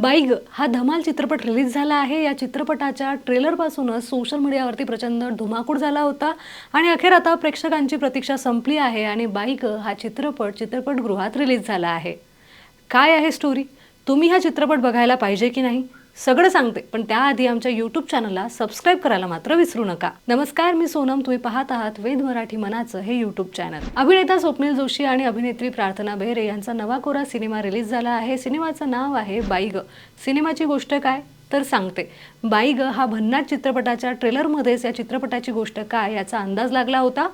बाईग हा धमाल चित्रपट रिलीज झाला आहे. या चित्रपटाच्या ट्रेलरपासूनच सोशल मीडियावरती प्रचंड धुमाकूळ झाला होता आणि अखेर आता प्रेक्षकांची प्रतीक्षा संपली आहे आणि बाईग हा चित्रपट चित्रपटगृहात रिलीज झाला आहे. काय आहे स्टोरी तुम्ही हा चित्रपट बघायला पाहिजे की नाही? सगळं सांगते पण त्याआधी आमच्या यूट्यूब चॅनलला सबस्क्राईब करायला मात्र विसरू नका. नमस्कार मी सोनम तुम्ही पाहत आहात वेद मराठी मनाचं हे यूट्यूब चॅनल अभिनेता स्वप्नील जोशी आणि अभिनेत्री प्रार्थना बेहरे यांचा नवा कोरा सिनेमा रिलीज झाला आहे. सिनेमाचं नाव आहे बाईग सिनेमाची गोष्ट काय? तर सांगते. बाईग हा भन्नाट चित्रपटाच्या ट्रेलरमध्येच या चित्रपटाची गोष्ट काय याचा अंदाज लागला होता.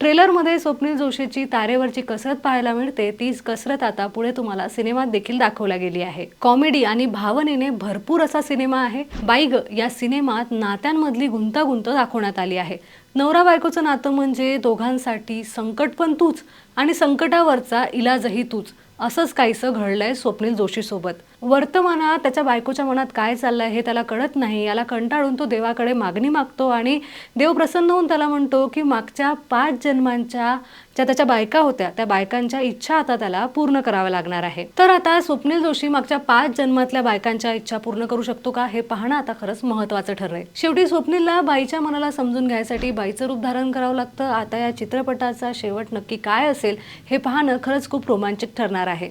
ट्रेलरमध्ये स्वप्नील जोशीची तारेवरची कसरत पाहायला मिळते तीच कसरत आता पुढे तुम्हाला सिनेमात देखील दाखवल्या गेली आहे. कॉमेडी आणि भावनेने भरपूर असा सिनेमा आहे. बाईग या सिनेमात नात्यांमधली गुंतागुंत दाखवण्यात आली आहे. नवरा बायकोचं नातं म्हणजे दोघांसाठी संकट पण तूच आणि संकटावरचा इलाजही तूच. असंच काहीसं घडलंय स्वप्नील जोशीसोबत. वर्तमानात त्याच्या बायकोच्या मनात काय चाललंय हे त्याला कळत नाही. याला कंटाळून तो देवाकडे मागणी मागतो आणि देव प्रसन्न होऊन त्याला म्हणतो की मागच्या पाच जन्मांच्या ज्या त्याच्या बायका होत्या त्या बायकांच्या इच्छा आता त्याला पूर्ण कराव्या लागणार आहे. तर आता स्वप्नील जोशी मागच्या पाच जन्मातल्या बायकांच्या इच्छा पूर्ण करू शकतो का हे पाहणं आता खरंच महत्वाचं ठरेल शेवटी स्वप्नीलला बाईच्या मनाला समजून घ्यायसाठी बाईचं रूप धारण करावं लागतं. आता या चित्रपटाचा शेवट नक्की काय असेल हे पाहणं खरंच खूप रोमांचक ठरणार आहे.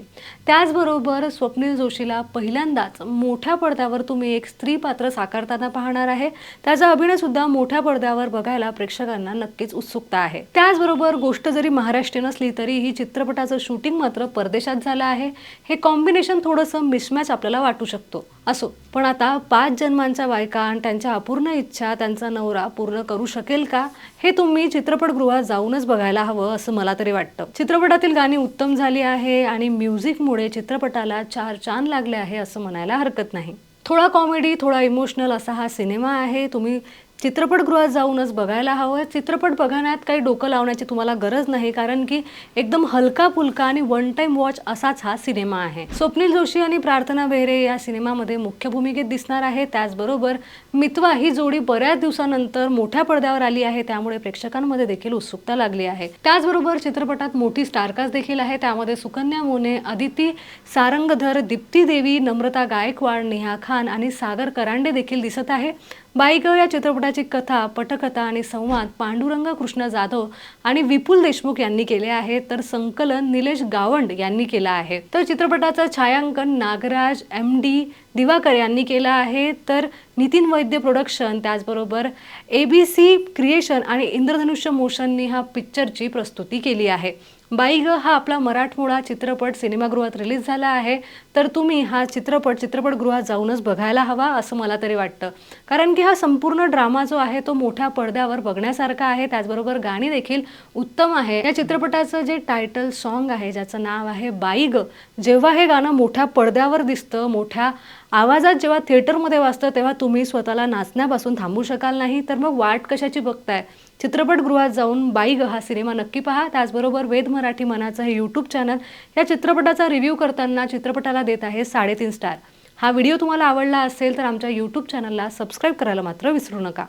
त्याचबरोबर स्वप्नील जोशीला पहिल्यांदाच मोठ्या पडद्यावर तुम्ही एक स्त्री पात्र साकारताना पाहणार आहे. त्याचा अभिनय सुद्धा मोठ्या पडद्यावर बघायला प्रेक्षकांना नक्कीच उत्सुकता आहे. त्याचबरोबर गोष्ट जरी महाराष्ट्रीयन असली तरी ही चित्रपटाचं शूटिंग मात्र परदेशात झालं आहे. हे कॉम्बिनेशन थोडंसं मिसमॅच आपल्याला वाटू शकतो. असो पण आता पाच जन्मांच्या बायका आणि त्यांच्या अपूर्ण इच्छा त्यांचा नवरा पूर्ण करू शकेल का? हे तुम्ही चित्रपटगृहात जाऊनच बघायला हवं असं मला तरी वाटतं. चित्रपटातील गाणी उत्तम झाली आहे आणि म्युझिकमुळे चित्रपटाला चार चान लागले आहे असं म्हणायला हरकत नाही. थोडा कॉमेडी थोडा इमोशनल असा हा सिनेमा आहे. तुम्ही चित्रपटगृहात जाऊनच बघायला हवं. चित्रपट बघण्यात काही डोकं लावण्याची तुम्हाला गरज नाही कारण की एकदम हलका फुलका आणि वन टाइम वॉच असाच हा सिनेमा आहे. स्वप्नील जोशी आणि प्रार्थना बेहरे या सिनेमामध्ये मुख्य भूमिकेत दिसणार आहे. त्याचबरोबर मितवा ही जोडी बऱ्याच दिवसानंतर मोठ्या पडद्यावर आली आहे. त्यामुळे प्रेक्षकांमध्ये देखील उत्सुकता लागली आहे. त्याचबरोबर चित्रपटात मोठी स्टारकास्ट देखील आहे. त्यामध्ये सुकन्या मोने अदिती सारंगधर दीप्ती देवी नम्रता गायकवाड नेहा खान आणि सागर करांडे देखील दिसत आहे. बाईक या चित्रपटाची कथा पटकथा आणि संवाद पांडुरंग कृष्ण जाधव आणि विपुल देशमुख यांनी केले आहे तर संकलन निलेश गावंड यांनी केलं आहे. तर चित्रपटाचं छायांकन नागराज एम डी दिवाकर यांनी केलं आहे. तर नितीन वैद्य प्रोडक्शन त्याचबरोबर ए बी सी क्रिएशन आणि इंद्रधनुष्य मोशननी हा पिक्चरची प्रस्तुती केली आहे. बाईग हा आपला मराठमोळा चित्रपट सिनेमागृहात रिलीज झाला आहे. तर तुम्ही हा चित्रपट चित्रपटगृहात जाऊनच बघायला हवा असं मला तरी वाटतं. कारण की हा संपूर्ण ड्रामा जो आहे तो मोठ्या पडद्यावर बघण्यासारखा आहे. त्याचबरोबर गाणी देखील उत्तम आहे. या चित्रपटाचं जे टायटल सॉन्ग आहे ज्याचं नाव आहे बाईग जेव्हा हे गाणं मोठ्या पडद्यावर दिसतं मोठ्या आवाजात जेव्हा थिएटरमध्ये वाजतं तेव्हा तुम्ही स्वतःला नाचण्यापासून थांबू शकाल नाही. तर मग वाट कशाची बघताय? चित्रपटगृहात जाऊन बाईग हा सिनेमा नक्की पहा. त्याचबरोबर वेद मराठी मनाचं हे यूट्यूब चॅनल या चित्रपटाचा रिव्ह्यू करताना चित्रपटाला देत आहे साडेतीन स्टार हा व्हिडिओ तुम्हाला आवडला असेल तर आमच्या यूट्यूब चॅनलला सबस्क्राईब करायला मात्र विसरू नका.